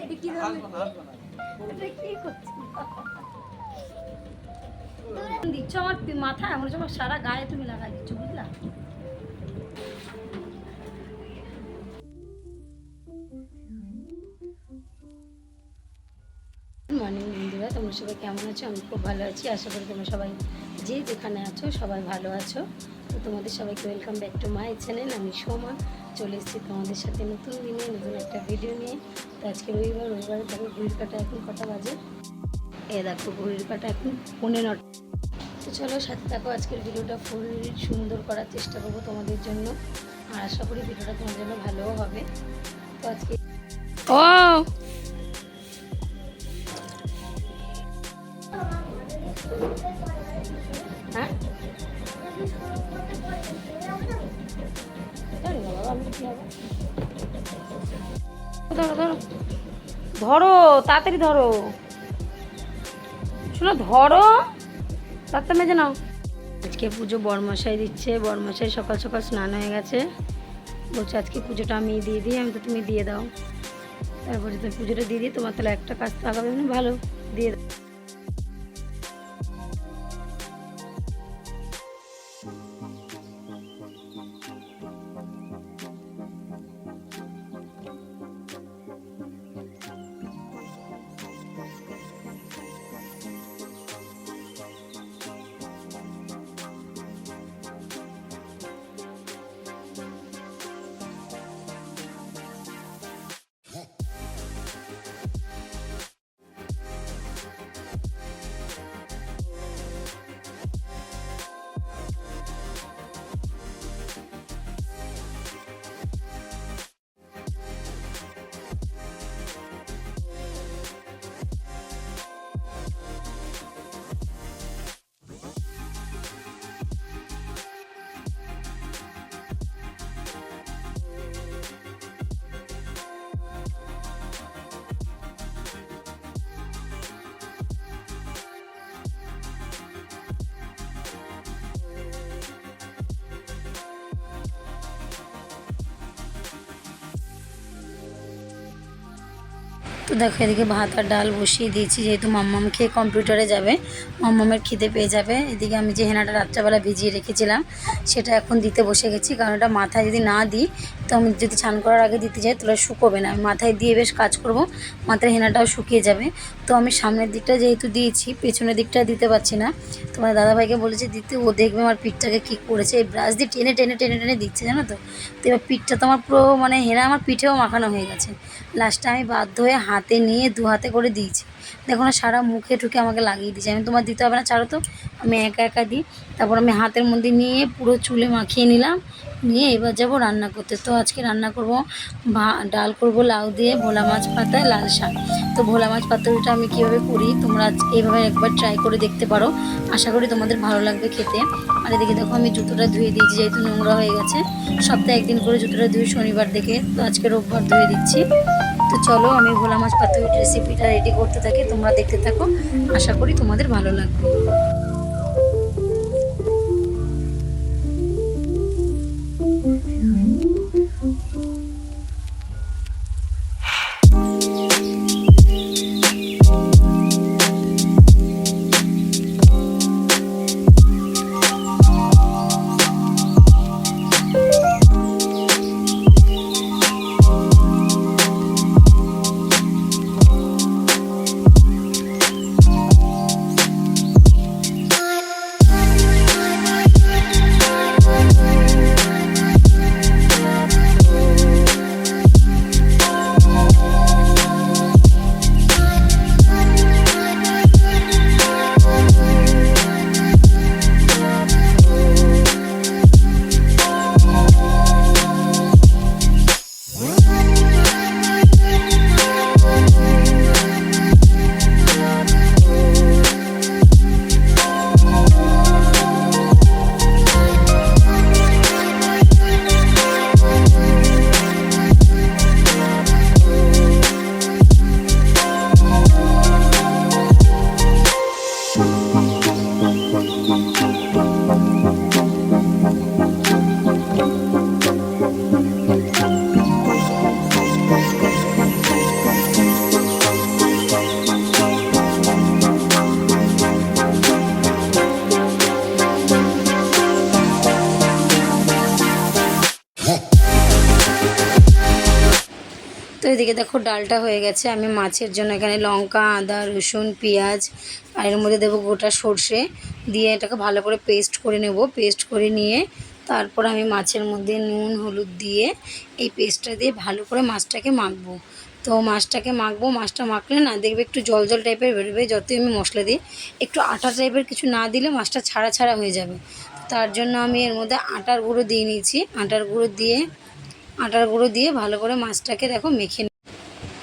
কি দিচ্ছ আমার পি- মাথায় মনে হচ্ছে আমার সারা গায়ে তুমি লাগাই দিচ্ছ বুঝলা? মর্নিং বন্ধুরা তোমরা সবাই কেমন আছো? আমি খুব ভালো আছি। আশা করি তোমরা সবাই যে যেখানে আছো সবাই ভালো আছো। তো তোমাদের সবাইকে welcome back to my channel আমি সোমা। চলে এসেছি তোমাদের সাথে নতুন দিনে, নতুন একটা ভিডিও নিয়ে। তো আজকে রবিবার, রবিবারে দেখো ঘড়ির কাটা এখন কটা বাজে? এ দেখো ঘড়ির কাটা এখন পনেরো নটা। তো চলো সাথে দেখো আজকের ভিডিওটা ফুল সুন্দর করার চেষ্টা করব তোমাদের জন্য। আর আশা করি ভিডিওটা তোমার জন্য ভালোও হবে। তো আজকে ও ধরো ধরো। ধরো, তাড়াতাড়ি ধরো। শোনো, ধরো। তাড়াতাড়ি মেজে নাও। আজকে পুজো বরমশাই দিচ্ছে। বরমশাই সকাল সকাল স্নান হয়ে গেছে। বলছে, আজকে পুজোটা আমি দিয়ে দিই, আমি তো তুমি দিয়ে দাও। তারপরে তো পুজোটা দিয়ে দিই, তোমার তাহলে একটা কাজ তো আগামী ভালো, দিয়ে দাও। তো দেখো, এদিকে ভাত আর ডাল বসিয়ে দিয়েছি, যেহেতু মাম্মাম খেয়ে কম্পিউটারে যাবে, মাম্মামের খিদে পেয়ে যাবে। এদিকে আমি যে হেনাটা রাত্রেবেলা ভিজিয়ে রেখেছিলাম, সেটা এখন দিতে বসে গেছি, কারণ এটা মাথায় যদি না দিই, তো আমি যদি স্নান করার আগে দিতে যাই, তাহলে শুকোবে না। আমি মাথায় দিয়ে বেশ কাজ করব মাথায় হেনাটাও শুকিয়ে যাবে। তো আমি সামনের দিকটা যেহেতু দিয়েছি, পেছনের দিকটা দিতে পারছি না। তোমার দাদাভাইকে বলেছি, দিতে, ও দেখবে আমার পিঠটাকে কী করেছে। এই ব্রাশ দিয়ে টেনে টেনে টেনে টেনে দিচ্ছে, জানো তো? তো এবার পিঠটা তো আমার পুরো মানে হেনা আমার পিঠেও মাখানো হয়ে গেছে। লাস্টে আমি বাধ্য হয়ে হাতে নিয়ে দু হাতে করে দিয়েছি। দেখো না, সারা মুখে টুকে আমাকে লাগিয়ে দিয়েছে। আমি তোমার দিতে হবে না, ছাড়ো তো। আমি একা একা দিই। তারপর আমি হাতের মধ্যে নিয়ে পুরো চুলে মাখিয়ে নিলাম। নিয়ে এবার যাব রান্না করতে। তো আজকে রান্না করব ভা, ডাল করব, লাউ দিয়ে ভোলা মাছ পাতা, লাল শাক। তো ভোলা মাছ পাতাটা আমি কীভাবে করি, তোমরা আজকে এইভাবে একবার ট্রাই করে দেখতে পারো। আশা করি তোমাদের ভালো লাগবে খেতে। আর এদিকে দেখো, আমি জুতোটা ধুয়ে দিয়েছি, যেহেতু নোংরা হয়ে গেছে। সপ্তাহে একদিন করে জুতোটা ধুয়ে শনিবার দেখে। তো আজকে রোববার ধুয়ে দিচ্ছি। তো চলো, আমি ভোলা মাছ পাতুরির রেসিপিটা রেডি করতে থাকি, তোমরা দেখতে থাকো। আশা করি তোমাদের ভালো লাগবে। দেখো, ডালটা হয়ে গেছে। আমি মাছের জন্য এখানে লঙ্কা, আদা, রসুন, পেঁয়াজ, আর এর মধ্যে দেবো গোটা সর্ষে। দিয়ে এটাকে ভালো করে পেস্ট করে নেব। পেস্ট করে নিয়ে তারপর আমি মাছের মধ্যে নুন, হলুদ দিয়ে এই পেস্টটা দিয়ে ভালো করে মাছটাকে মাখবো। তো মাছটাকে মাখবো। মাছটা মাখলে না দেখবে একটু জল জল টাইপের বেরোবে। যতই আমি মশলা দিই, একটু আটা টাইপের কিছু না দিলে মাছটা ছাড়া ছাড়া হয়ে যাবে। তার জন্য আমি এর মধ্যে আটার গুঁড়ো দিয়ে নিয়েছি। আটার গুঁড়ো দিয়ে, আটার গুঁড়ো দিয়ে ভালো করে মাছটাকে দেখো মেখে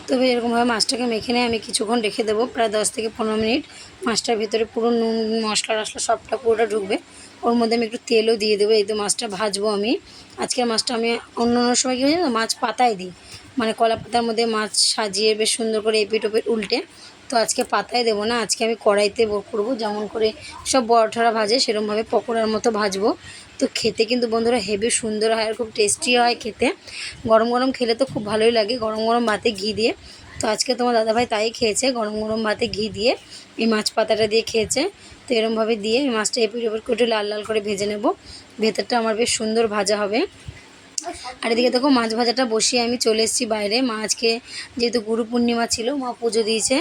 তবে এরকমভাবে মাছটাকে মেখে নিয়ে আমি কিছুক্ষণ রেখে দেবো, প্রায় দশ থেকে পনেরো মিনিট। মাছটার ভিতরে পুরো নুন, মশলা টশলা সবটা পুরোটা ঢুকবে। ওর মধ্যে আমি একটু তেলও দিয়ে দেবো, এই তো মাছটা ভাজবো আমি। আজকের মাছটা আমি অন্য অন্য সময় কী হয়? মাছ পাতায় দিই। মানে কলা পাতার মধ্যে মাছ সাজিয়ে বেশ সুন্দর করে এপিট ওপিট উল্টে। তো আজকে পাতায় দেবো না, আজকে আমি কড়াইতে করব। যেমন করে সব বড়ঠারা ভাজে, সেরকমভাবে পকোড়ার মতো ভাজবো। তো খেতে কিন্তু বন্ধুরা হেভি সুন্দর হয় আর খুব টেস্টি হয় খেতে। গরম গরম খেলে তো খুব ভালোই লাগে, গরম গরম ভাতে ঘি দিয়ে। তো আজকে তোমার দাদাভাই তাই খেয়েছে, গরম গরম ভাতে ঘি দিয়ে। এই মাছ পাতাটা দিয়ে খেয়েছে। তো এরমভাবে দিয়ে এই মাছটা এপিট ওপর করে লাল লাল করে ভেজে নেব। ভেতরটা আমার বেশ সুন্দর ভাজা হবে। আর এদিকে দেখো, মাছ ভাজাটা বসিয়ে আমি চলে এসেছি বাইরে। মা আজকে যেহেতু গুরু পূর্ণিমা ছিল, মা পুজো দিয়েছে।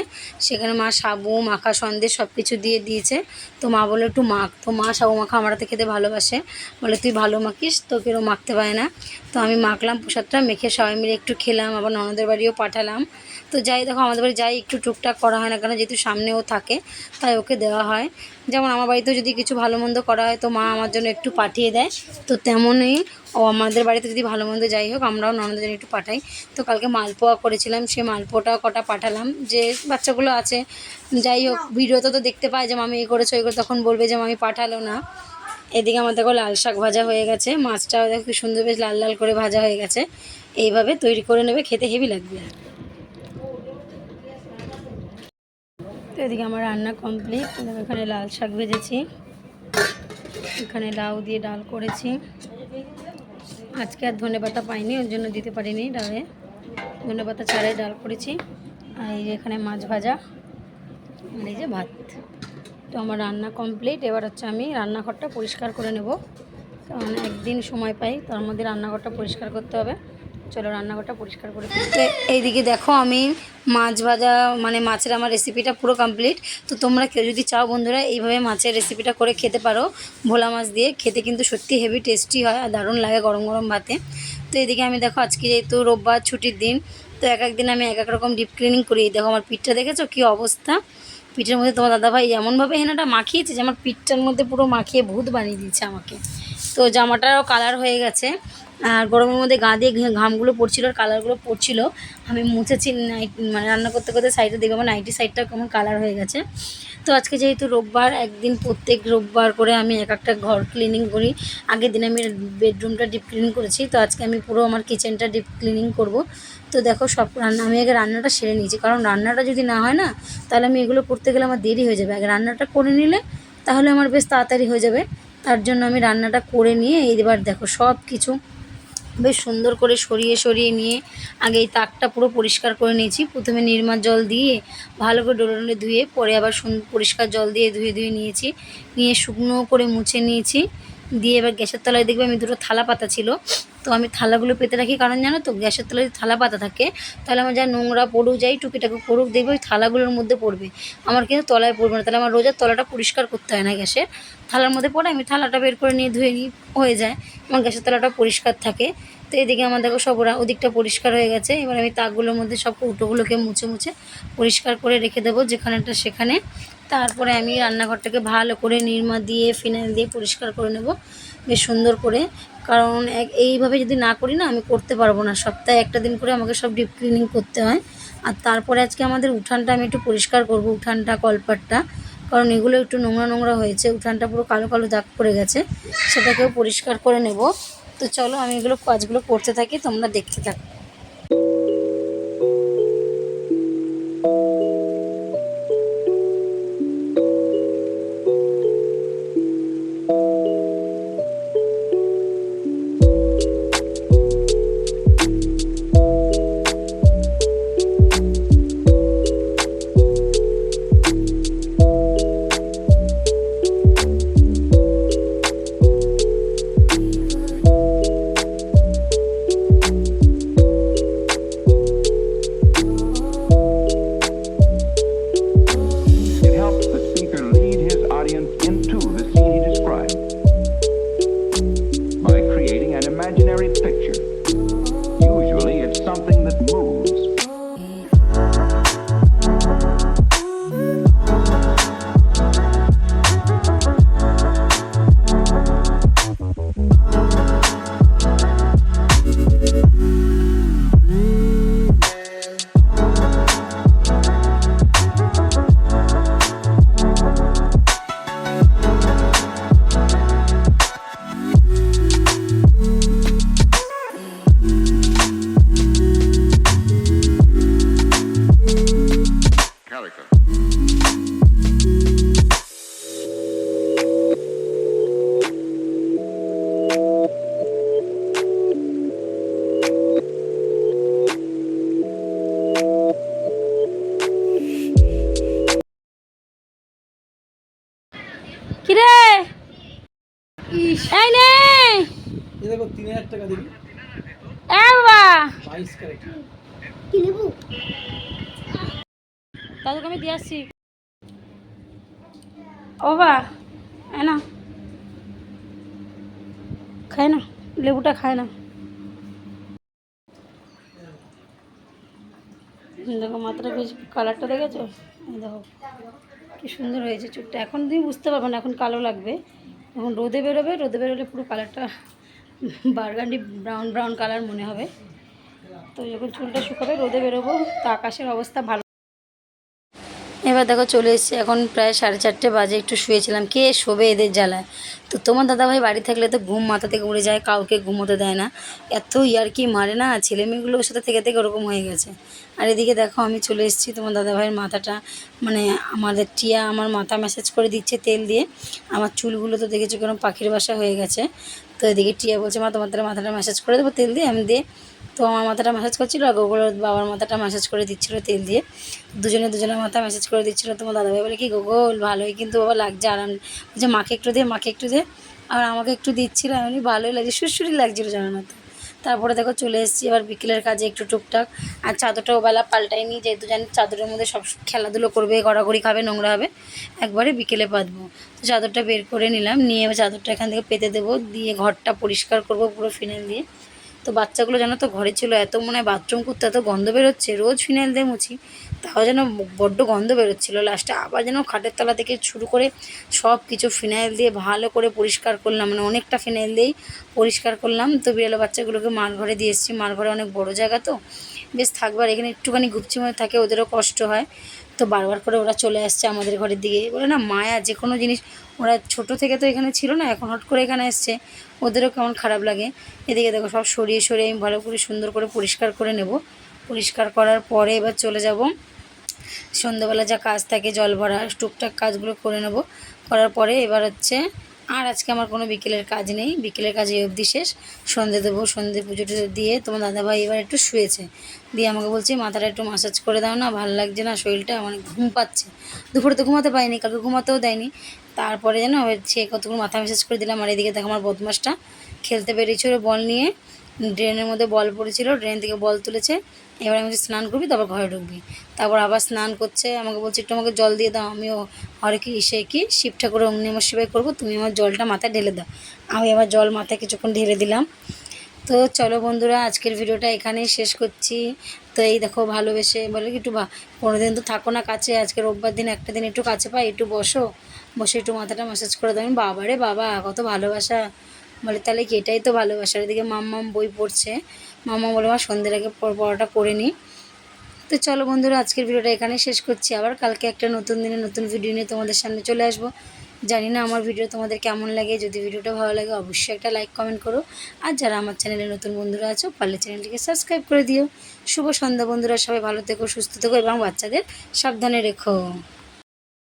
সেখানে মা সাবু, মাখা, সন্দেশ সব কিছু দিয়ে দিয়েছে। তো মা বলে একটু মাখ। তো মা সাবু মাখা আমার হাতে খেতে ভালোবাসে। বলে, তুই ভালো মাখিস তো কেউ মাখতে পারে না। তো আমি মাখলাম, প্রসাদটা মেখে সবাই মিলে একটু খেলাম, আবার ননদের বাড়িও পাঠালাম। তো যাই, দেখো আমাদের বাড়ি যাই, একটু টুকটাক করা হয় না কেন, যেহেতু সামনেও থাকে, তাই ওকে দেওয়া হয়। যেমন আমার বাড়িতেও যদি কিছু ভালো মন্দ করা হয়, তো মা আমার জন্য একটু পাঠিয়ে দেয়। তো তেমনই ও আমাদের বাড়িতে যদি ভালো মন্দ যাই হোক, আমরাও ননদের জন্য একটু পাঠাই। তো কালকে মালপোয়া করেছিলাম, সে মালপোয়াটাও কটা পাঠালাম। যে বাচ্চাগুলো আছে, যাই হোক, ভিডিওতে তো দেখতে পায় যে মামি এই করেছ এই করে তখন বলবে যে, মামি, পাঠালো না। এদিকে আমার দেখো লাল শাক ভাজা হয়ে গেছে, মাছটাও দেখো সুন্দর বেশ লাল লাল করে ভাজা হয়ে গেছে। এইভাবে তৈরি করে নেবে, খেতে হেভি লাগবে। তো এদিকে আমার রান্না কমপ্লিট এখানে লাল শাক ভেজেছি। এখানে লাউ দিয়ে ডাল করেছি। আজকে আর ধনে পাতা পাইনি, ওর জন্য দিতে পারিনি ডালে। ধনে পাতা ছাড়াই ডাল করেছি। আর এই যে এখানে মাছ ভাজা আর এই যে ভাত। তো আমার রান্না কমপ্লিট এবার হচ্ছে আমি রান্নাঘরটা পরিষ্কার করে নেব। কারণ একদিন সময় পাই, তার মধ্যে রান্নাঘরটা পরিষ্কার করতে হবে। চলো রান্নাঘরটা পরিষ্কার করে এইদিকে দেখো আমি মাছ ভাজা মানে মাছের আমার রেসিপিটা পুরো কমপ্লিট তো তোমরা কেউ যদি চাও বন্ধুরা, এইভাবে মাছের রেসিপিটা করে খেতে পারো। ভোলা মাছ দিয়ে খেতে কিন্তু সত্যি হেভি টেস্টি হয় আর দারুণ লাগে গরম গরম ভাতে। তো এদিকে আমি দেখো, আজকে যেহেতু রোববার ছুটির দিন, তো এক এক দিন আমি এক এক রকম ডিপ ক্লিনিং করি। দেখো আমার পিঠটা দেখেছ কী অবস্থা? পিঠের মধ্যে তোমার দাদাভাই এমনভাবে হেনাটা মাখিয়েছে যে আমার পিঠটার মধ্যে পুরো মাখিয়ে ভূত বানিয়ে দিয়েছে আমাকে। তো জামাটারও কালার হয়ে গেছে। আর গরমের মধ্যে গা দিয়ে ঘামগুলো পড়ছিল আর কালারগুলো পড়ছিল। আমি মুছেছি নাইট মানে রান্না করতে করতে সাইডে দেখব নাইটি সাইডটা কেমন কালার হয়ে গেছে। তো আজকে যেহেতু রোববার, একদিন প্রত্যেক রোববার করে আমি এক একটা ঘর ক্লিনিং করি। আগের দিন আমি বেডরুমটা ডিপ ক্লিনিং করেছি, তো আজকে আমি পুরো আমার কিচেনটা ডিপ ক্লিনিং করব। তো দেখো সব রান্না, আমি আগে রান্নাটা সেরে নিয়েছি, কারণ রান্নাটা যদি না হয় না, তাহলে আমি এগুলো করতে গেলে আমার দেরি হয়ে যাবে। আগে রান্নাটা করে নিলে, তাহলে আমার বেশ তাড়াতাড়ি হয়ে যাবে। তার জন্য আমি রান্নাটা করে নিয়ে এইবার দেখো সব কিছু বেশ সুন্দর করে সরিয়ে সরিয়ে নিয়ে আগে এই তাকটা পুরো পরিষ্কার করে নিয়েছি। প্রথমে নির্মা জল দিয়ে ভালো করে ডোলে ডোলে ধুয়ে, পরে আবার পরিষ্কার জল দিয়ে ধুয়ে ধুয়ে নিয়েছি। নিয়ে শুকনো করে মুছে নিয়েছি। দিয়ে এবার গ্যাসের তলায় দেখবে আমি দুটো থালা পাতা ছিল। তো আমি থালাগুলো পেতে রাখি কারণ জানো তো, গ্যাসের তলায় থালা পাতা থাকে, তাহলে আমার যা নোংরা পড়ুক, যাই টুকিটাকি পড়ুক, দেখবে ওই থালাগুলোর মধ্যে পড়বে। আমার কিন্তু তলায় পড়বে না, তাহলে আমার রোজার তলাটা পরিষ্কার করতে হয় না গ্যাসের। থালার মধ্যে পড়ে, আমি থালাটা বের করে নিয়ে ধুয়ে নিই, হয়ে যায়। আমার গ্যাসের তলাটা পরিষ্কার থাকে। তো এদিকে আমার দেখো সব ওরা ওদিকটা পরিষ্কার হয়ে গেছে। এবার আমি তাকগুলোর মধ্যে সব কৌটোগুলোকে মুছে মুছে পরিষ্কার করে রেখে দেবো, যেখানেটা সেখানে। তারপরে আমি রান্নাঘরটাকে ভালো করে নির্মা দিয়ে, ফিনাইল দিয়ে পরিষ্কার করে নেব। বেশ সুন্দর করে। কারণ এইভাবে যদি না করি না, আমি করতে পারব না। সপ্তাহে একটা দিন করে আমাকে সব ডিপ ক্লিনিং করতে হয়। আর তারপরে আজকে আমাদের উঠানটা আমি একটু পরিষ্কার করব, উঠানটা, কলপাটটা। কারণ এগুলো একটু নোংরা নোংরা হয়েছে, উঠানটা পুরো কালো কালো দাগ পড়ে গেছে। সেটাকেও পরিষ্কার করে নেব। তো চলো আমি এগুলো কাজগুলো করতে থাকি, তোমরা দেখতে থাকো। টাকা দিবি? এ বাবা বাইশ ক্যারেট। দাদুকে আমি দিয়ে আসছি। ও বা না। খায় না লেবুটা খায় না। দেখো মাথাটা বেশ কালারটা দেখেছ? দেখো কি সুন্দর হয়েছে চুলটা এখন তুমি বুঝতে পারবে না এখন কালো লাগবে। এখন রোদে বেরোবে রোদে বেরোলে পুরো কালারটা বার্গান্ডি ব্রাউন ব্রাউন কালার মনে হবে। তো যখন চুলটা শুকাবে, রোদে বেরোবো, তো আকাশের অবস্থা ভালো। এবার দেখো চলে এসেছি এখন প্রায় সাড়ে চারটে বাজে, একটু শুয়েছিলাম। কে শোবে এদের জ্বালায়? তো তোমার দাদাভাই বাড়ি থাকলে তো ঘুম মাথা থেকে উড়ে যায়, কাউকে ঘুমোতে দেয় না। এত ইয়ারকি মারে না ছেলে মেয়েগুলোর সাথে থেকে থেকে ওরকম হয়ে গেছে। আর এদিকে দেখো আমি চলে এসেছি তোমার দাদাভাইয়ের মাথাটা মানে আমাদের টিয়া আমার মাথা ম্যাসাজ করে দিচ্ছে তেল দিয়ে। আমার চুলগুলো তো দেখেছ কেরম পাখির বাসা হয়ে গেছে। তো এদিকে টিয়া বলছে, মা, তোমার মাথাটা ম্যাসাজ করে দেবো তেল দিয়ে? আমি দিয়ে, তো আমার মাথাটা ম্যাসাজ করছিল আর গোগোর বাবার মাথাটা ম্যাসাজ করে দিচ্ছিল তেল দিয়ে। দুজনে দুজনের মাথা ম্যাসাজ করে দিচ্ছিল। তোমার দাদাভাই বলে, কি গোগোল ভালোই কিন্তু বাবা লাগছে। আরাম যে মাকে একটু দে, মাকে একটু দে। আর আমাকে একটু দিচ্ছিল। আমি ভালোই লাগছে সুরসুরি লাগছিল জানো তো। তারপরে দেখো চলে এসেছি, এবার বিকেলের কাজে একটু টুকটাক। আর চাদরটা ওবেলা পাল্টাইনি যেহেতু জানি চাদরের মধ্যে সব খেলাধুলো করবে, গড়াগড়ি খাবে, নোংরা হবে, একবারে বিকেলে পাতবো তো চাদরটা বের করে নিলাম, নিয়ে এবার চাদরটা এখান থেকে পেতে দেবো, দিয়ে ঘরটা পরিষ্কার করব পুরো ফিনাইল দিয়ে। তো বাচ্চাগুলো যেন তো ঘরে ছিল, এত মনে হয় বাথরুম করতে এত গন্ধ বেরোচ্ছে, রোজ ফিনাইল দিয়ে মুছি। তাও যেন বড্ড গন্ধ বেরোচ্ছিলো। লাস্টে আবার যেন খাটের তলা থেকে শুরু করে সব কিছু ফিনাইল দিয়ে ভালো করে পরিষ্কার করলাম। মানে অনেকটা ফিনাইল দিয়েই পরিষ্কার করলাম। তো বিড়ালো বাচ্চাগুলোকে মার ঘরে দিয়ে এসেছি। মার ঘরে অনেক বড় জায়গা তো। বেশ থাকবার এখানে একটুখানি গুপচি মনে থাকে, ওদেরও কষ্ট হয়। তো বারবার করে ওরা চলে আসছে আমাদের ঘরের দিকে। বলে না, মায়া যে কোনো জিনিস, ওরা ছোট থেকে তো এখানে ছিল না, এখন হট করে এখানে এসছে। ওদেরও কেমন খারাপ লাগে। এদিকে দেখো, সব সরিয়ে সরিয়ে আমি ভালো করে সুন্দর করে পরিষ্কার করে নেব। পরিষ্কার করার পরে এবার চলে যাব। সন্ধ্যাবেলা যা কাজ থাকে, জল ভরা, টুকটাক কাজগুলো করে নেব। করার পরে এবার হচ্ছে, আর আজকে আমার কোনো বিকেলের কাজ নেই। বিকেলের কাজ এই অবধি শেষ। সন্ধে দেবো, সন্ধে পুজো টুজো দিয়ে তোমার দাদাভাই এবার একটু শুয়েছে। দিয়ে আমাকে বলছে, মাথাটা একটু মাসাজ করে দাও না, ভালো লাগছে না, শরীরটা মানে ঘুম পাচ্ছে। দুপুরে তো ঘুমাতে পারিনি, কালকে ঘুমাতেও দেয়নি। তারপরে যেন সে কতক্ষণ মাথা ম্যাসাজ করে দিলাম, আর এদিকে দেখো আমার বদমাসটা খেলতে বেরিয়েছিল বল নিয়ে। ড্রেনের মধ্যে বল পড়েছিল, ড্রেন থেকে বল তুলেছে। এবার আমি স্নান করবি? তারপর ঘরে ঢুকবি। তারপর আবার স্নান করছে, আমাকে বলছে, একটু আমাকে জল দিয়ে দাও, আমিও হরে কি, সে কি? শিব ঠাকুরের অগ্নি নমঃ শিবায় করব, তুমি আমার জলটা মাথায় ঢেলে দাও। আমি আবার জল মাথায় কিছুক্ষণ ঢেলে দিলাম। তো চলো বন্ধুরা, আজকের ভিডিওটা এখানেই শেষ করছি। তো এই দেখো, ভালোবেসে বলে কি, একটু কোনো দিন তো থাকো না কাছে, আজকে রোববার দিন, একটা দিন একটু কাছে পাই, একটু বসো। বসে একটু মাথাটা ম্যাসাজ করে দাও। আমি বাবা রে বাবা, কত ভালোবাসা। বলে, তাহলে কি এটাই তো ভালোবাসার? এদিকে মাম্মাম বই পড়ছে। মাম্মা বলে আমার সন্ধ্যের আগে পড়াটা করে নিই তো চলো বন্ধুরা, আজকের ভিডিওটা এখানে শেষ করছি। আবার কালকে একটা নতুন দিনে নতুন ভিডিও নিয়ে তোমাদের সামনে চলে আসব। জানি না আমার ভিডিও তোমাদের কেমন লাগে। যদি ভিডিওটা ভালো লাগে, অবশ্যই একটা লাইক কমেন্ট করো। আর যারা আমার চ্যানেলে নতুন বন্ধুরা আছো, পারলে চ্যানেলটিকে সাবস্ক্রাইব করে দিও। শুভ সন্ধ্যা বন্ধুরা, সবাই ভালো থেকো, সুস্থ থেকো এবং বাচ্চাদের সাবধানে রেখো।